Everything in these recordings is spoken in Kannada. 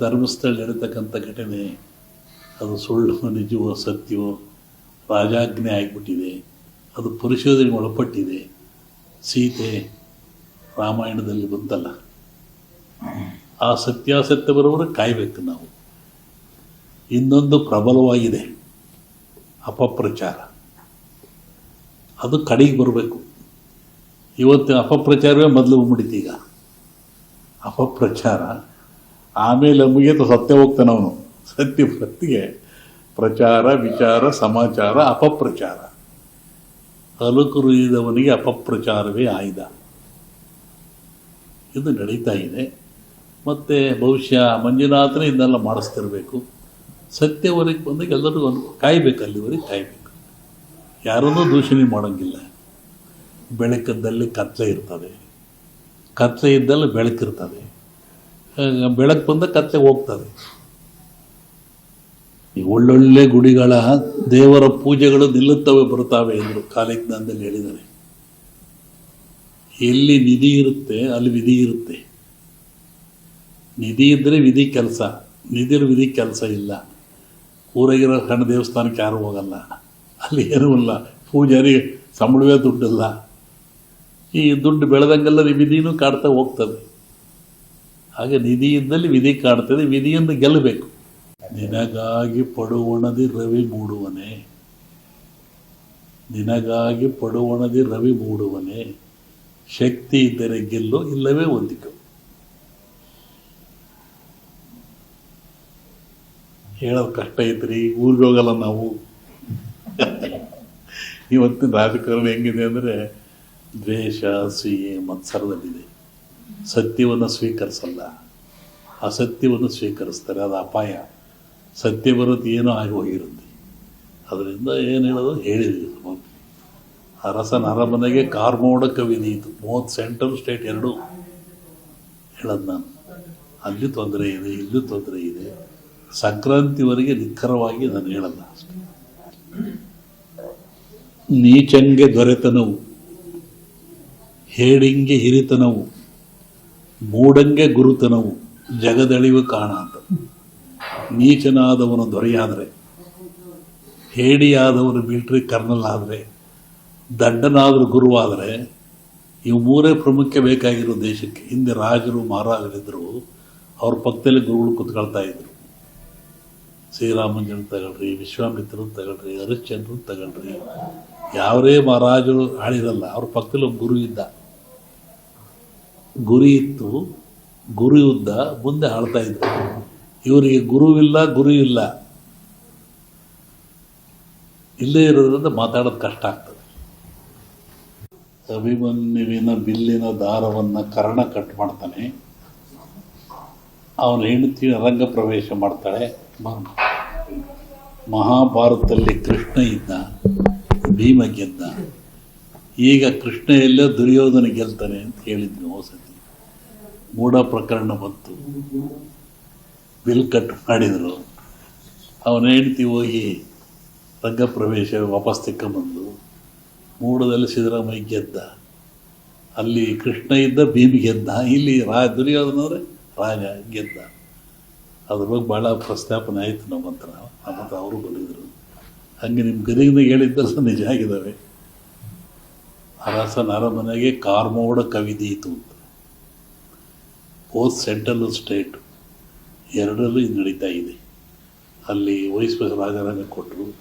ಧರ್ಮಸ್ಥಳ ಇರತಕ್ಕಂಥ ಘಟನೆ, ಅದು ಸುಳ್ಳು, ನಿಜವೋ, ಸತ್ಯವೋ, ರಾಜಾಜ್ಞೆ ಆಗಿಬಿಟ್ಟಿದೆ. ಅದು ಪರಿಶೋಧನೆಗೆ ಒಳಪಟ್ಟಿದೆ. ಸೀತೆ ರಾಮಾಯಣದಲ್ಲಿ ಬಂತಲ್ಲ. ಆ ಸತ್ಯಾಸತ್ಯ ಬರೋವರೆ ಕಾಯಬೇಕು ನಾವು. ಇನ್ನೊಂದು ಪ್ರಬಲವಾಗಿದೆ ಅಪಪ್ರಚಾರ. ಅದು ಕಡೆಗೆ ಬರಬೇಕು. ಇವತ್ತು ಅಪಪ್ರಚಾರವೇ ಮೊದಲು ಬಂದ್ಬಿಟ್ಟಿತ್ತು ಈಗ. ಅಪಪ್ರಚಾರ ಆಮೇಲೆ ಮುಗಿಯಿತು ಸತ್ಯ ಹೋಗ್ತಾನೆ ಅವನು. ಸತ್ಯ ಪ್ರತಿಗೆ ಪ್ರಚಾರ, ವಿಚಾರ, ಸಮಾಚಾರ, ಅಪಪ್ರಚಾರ. ಅಲುಕುರಿದವನಿಗೆ ಅಪಪ್ರಚಾರವೇ ಆಯ್ದ ಇದು ನಡೀತಾ ಇದೆ. ಮತ್ತು ಬಹುಶಃ ಮಂಜುನಾಥನೇ ಇದನ್ನೆಲ್ಲ ಮಾಡಿಸ್ತಿರಬೇಕು. ಸತ್ಯವರೆಗೆ ಬಂದಾಗ ಎಲ್ಲರಿಗೂ ಒಂದು ಕಾಯ್ಬೇಕು, ಅಲ್ಲಿವರೆಗೆ ಕಾಯಬೇಕು. ಯಾರನ್ನೂ ದೂಷಣೆ ಮಾಡೋಂಗಿಲ್ಲ. ಬೆಳಕದ್ದಲ್ಲಿ ಕತ್ಲೆ ಇರ್ತದೆ. ಕತ್ಲೆ ಇದ್ದಲ್ಲಿ ಬೆಳಕಿರ್ತದೆ. ಬೆಳಕು ಬಂದ ಕತ್ತೆ ಹೋಗ್ತದೆ. ಈ ಒಳ್ಳೊಳ್ಳೆ ಗುಡಿಗಳ ದೇವರ ಪೂಜೆಗಳು ನಿಲ್ಲುತ್ತವೆ ಬರುತ್ತವೆ ಎಂದರು ಕಾಲಜ್ಞಾನದಲ್ಲಿ ಹೇಳಿದ್ದಾರೆ. ಎಲ್ಲಿ ನಿಧಿ ಇರುತ್ತೆ, ಅಲ್ಲಿ ವಿಧಿ ಇರುತ್ತೆ. ನಿಧಿ ಇದ್ದರೆ ವಿಧಿ ಕೆಲಸ ನಿಧಿ ವಿಧಿ ಕೆಲಸ ಇಲ್ಲ. ಊರಾಗಿರೋ ಸಣ್ಣ ದೇವಸ್ಥಾನಕ್ಕೆ ಯಾರು ಹೋಗಲ್ಲ. ಅಲ್ಲಿ ಏನೂ ಇಲ್ಲ. ಪೂಜಾರಿ ಸಂಬಳವೇ ದುಡ್ಡಿಲ್ಲ. ಈ ದುಡ್ಡು ಬೆಳೆದಂಗೆಲ್ಲ ವಿಧಿನೂ ಕಾಡ್ತಾ ಹೋಗ್ತದೆ. ಹಾಗೆ ನಿಧಿ ಇದ್ದಲ್ಲಿ ವಿಧಿ ಕಾಡ್ತದೆ ವಿಧಿಯಿಂದ ಗೆಲ್ಲಬೇಕು. ನಿನಗಾಗಿ ಪಡುವಣದಿ ರವಿ ಮೂಡುವನೆ. ನಿನಗಾಗಿ ಪಡುವಣದಿ ರವಿ ಮೂಡುವನೆ. ಶಕ್ತಿ ಇದ್ದರೆ ಗೆಲ್ಲು, ಇಲ್ಲವೇ ಹೊಂದಿಕೋ. ಹೇಳೋದು ಕಷ್ಟ ಐತ್ರಿ ಊರಿಗೆ ಹೋಗಲ್ಲ ನಾವು. ಇವತ್ತಿನ ರಾಜಕಾರಣ ಹೆಂಗಿದೆ ಅಂದರೆ ದ್ವೇಷ, ಸಿಹಿ, ಮತ್ಸರದಲ್ಲಿದೆ. ಸತ್ಯವನ್ನು ಸ್ವೀಕರಿಸಲ್ಲ. ಅಸತ್ಯವನ್ನು ಸ್ವೀಕರಿಸ್ತಾರೆ. ಅದು ಅಪಾಯ. ಸತ್ಯ ಬರೋದು ಏನೋ ಆಗಿ ಹೋಗಿರುತ್ತೆ. ಅದರಿಂದ ಏನು ಹೇಳೋದು? ಹೇಳಿದ್ವಿ ಅರಸನ ಅರಮನೆಗೆ ಕಾರ್ಮೋಡ ಕವಿದೀತು ಮೂವತ್ತು ಸೆಂಟ್ರಲ್ ಸ್ಟೇಟ್ ಎರಡು ಹೇಳೋದು ನಾನು. ಅಲ್ಲಿ ತೊಂದರೆ ಇದೆ, ಇಲ್ಲೂ ತೊಂದರೆ ಇದೆ. ಸಂಕ್ರಾಂತಿವರೆಗೆ ನಿಖರವಾಗಿ ನಾನು ಹೇಳಲ್ಲ ನೀಚಂಗೆ ದೊರೆತನವು, ಹೇಡಿಂಗೆ ಹಿರಿತನವು ಮೂಡಂಗೆ ಗುರುತನವು ಜಗದಳಿವು ಕಾಣ ಅಂತ. ನೀಚನಾದವನು ದೊರೆಯಾದರೆ, ಹೇಡಿಯಾದವನು ಮಿಲ್ಟ್ರಿ ಕರ್ನಲ್ ಆದರೆ, ದಂಡನಾದರೂ ಗುರುವಾದರೆ ಇವು ಮೂರೇ ಪ್ರಮುಖ ಬೇಕಾಗಿರೋ ದೇಶಕ್ಕೆ ಹಿಂದೆ ರಾಜರು ಮಹಾರಾಜರಿದ್ದರು ಅವ್ರ ಪಕ್ಕದಲ್ಲಿ ಗುರುಗಳು ಕುತ್ಕೊಳ್ತಾ ಇದ್ರು. ಶ್ರೀರಾಮಂಜನ್ ತಗೊಳ್ರಿ ವಿಶ್ವಾಮಿತ್ರನ ತಗೊಳ್ರಿ ಹರಿಶ್ಚಂದ್ರನ್ ತಗೊಳ್ರಿ, ಯಾವರೇ ಮಹಾರಾಜರು ಆಳಿರಲ್ಲ, ಅವ್ರ ಪಕ್ಕದಲ್ಲಿ ಒಬ್ಬ ಗುರು ಇದ್ದ. ಗುರಿ ಇತ್ತು, ಗುರು ಯುದ್ಧ ಮುಂದೆ ಆಳ್ತಾ ಇದ್ರು. ಇವರಿಗೆ ಗುರುವಿಲ್ಲ, ಗುರು ಇಲ್ಲ. ಇಲ್ಲೇ ಇರೋದ್ರಿಂದ ಮಾತಾಡೋದು ಕಷ್ಟ ಆಗ್ತದೆ. ಅಭಿಮನ್ಯುವಿನ ಬಿಲ್ಲಿನ ದಾರವನ್ನು ಕರ್ಣ ಕಟ್ ಮಾಡ್ತಾನೆ. ಅವನ ಹೆಂಡತಿ ರಂಗ ಪ್ರವೇಶ ಮಾಡ್ತಾಳೆ. ಮಹಾಭಾರತದಲ್ಲಿ ಕೃಷ್ಣ ಇದ್ದ ಭೀಮ ಗೆದ್ದ ಈಗ ಕೃಷ್ಣ ಎಲ್ಲ ದುರ್ಯೋಧನ ಗೆಲ್ತಾನೆ ಅಂತ ಹೇಳಿದ್ವಿ ಹೊಸತಿ ಮೂಢ ಪ್ರಕರಣ ಬಂತು. ಬಿಲ್ ಕಟ್ ಮಾಡಿದರು. ಅವನ ಹೆಂಡತಿ ಹೋಗಿ ರಂಗ ಪ್ರವೇಶ ವಾಪಸ್ ತೆಕ್ಕೊಂಬಂದು ಮೂಡದಲ್ಲಿ ಸಿದ್ದರಾಮಯ್ಯ ಗೆದ್ದ. ಅಲ್ಲಿ ಕೃಷ್ಣ ಇದ್ದ, ಭೀಮಿ ಗೆದ್ದ. ಇಲ್ಲಿ ರಾ ದುರ್ಯೋಧನ ಅಂದರೆ ರಾಜ ಗೆದ್ದ. ಅದ್ರ ಬಗ್ಗೆ ಭಾಳ ಪ್ರಸ್ತಾಪನೆ ಆಯಿತು ನಮ್ಮ ಹತ್ರ. ನಮ್ಮ ಹತ್ರ ಅವರು ಬಂದಿದ್ರು. ಹಂಗೆ ನಿಮ್ಮ ಗದಗಿನಾಗ ಹೇಳಿದ್ದೆಲ್ಲ ನಿಜ ಆಗಿದ್ದಾವೆ. ಅರಸನ ಅರಮನೆಗೆ ಕಾರ್ಮೋಡ ಕವಿದೀತು ಅಂತ. ಬೋತ್ ಸೆಂಟ್ರಲ್ ಸ್ಟೇಟ್ ಎರಡರಲ್ಲೂ ಇದು ನಡೀತಾ ಇದೆ. ಅಲ್ಲಿ ವೈಸ್ ರಾಜಾರಾಮ ಕೊಟ್ಟರು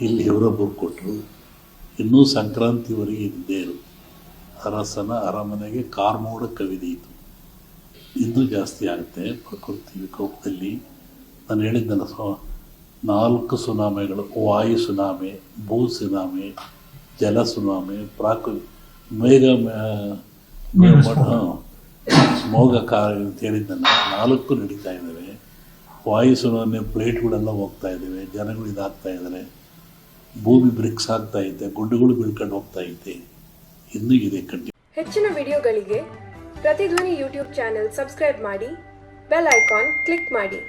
ಇಲ್ಲಿ ಇವರೊಬ್ಬರು ಕೊಟ್ಟರು ಇನ್ನೂ ಸಂಕ್ರಾಂತಿವರೆಗೆ ಇದ್ದೇ ಅರಸನ ಅರಮನೆಗೆ ಕಾರ್ಮೋಡ ಕವಿದೀತು ಇನ್ನೂ ಜಾಸ್ತಿ ಆಗುತ್ತೆ ಪ್ರಕೃತಿ ವಿಕೋಪದಲ್ಲಿ. ನಾನು ಹೇಳಿದ್ದೆನ ಸ್ವ, ನಾಲ್ಕು ಸುನಾಮಿಗಳು, ವಾಯು ಸುನಾಮಿ, ಭೂ ಸುನಾಮಿ ಜಲ ಸುನಾಮಿ ಪ್ರಾಕೃ ಮೇಘ ಮೋಗ ಕಾರ ಅಂತ ಹೇಳಿದ್ದನ್ನು ನಾಲ್ಕು ನಡೀತಾ ಇದ್ದಾವೆ ವಾಯು ಸುನಾಮಿ ಪ್ಲೇಟ್ಗಳೆಲ್ಲ ಹೋಗ್ತಾ ಇದ್ದಾವೆ ಜನಗಳು ಇದಾಗ್ತಾ ಇದ್ದಾರೆ ಭೂಮಿ ಬ್ರಿಕ್ಸ್ ಆಗ್ತಾ ಇದೆ ಗುಡ್ಡಗಳು ಬೀಳ್ಕೊಂಡು ಹೋಗ್ತಾ ಐತೆ. ಇನ್ನೂ ಇದೆ ಕಂಡು ಹೆಚ್ಚಿನ ವಿಡಿಯೋಗಳಿಗೆ ಪ್ರತಿಧ್ವನಿ ಯೂಟ್ಯೂಬ್ ಚಾನೆಲ್ ಸಬ್ಸ್ಕ್ರೈಬ್ ಮಾಡಿ ಬೆಲ್ ಐಕಾನ್ ಕ್ಲಿಕ್ ಮಾಡಿ.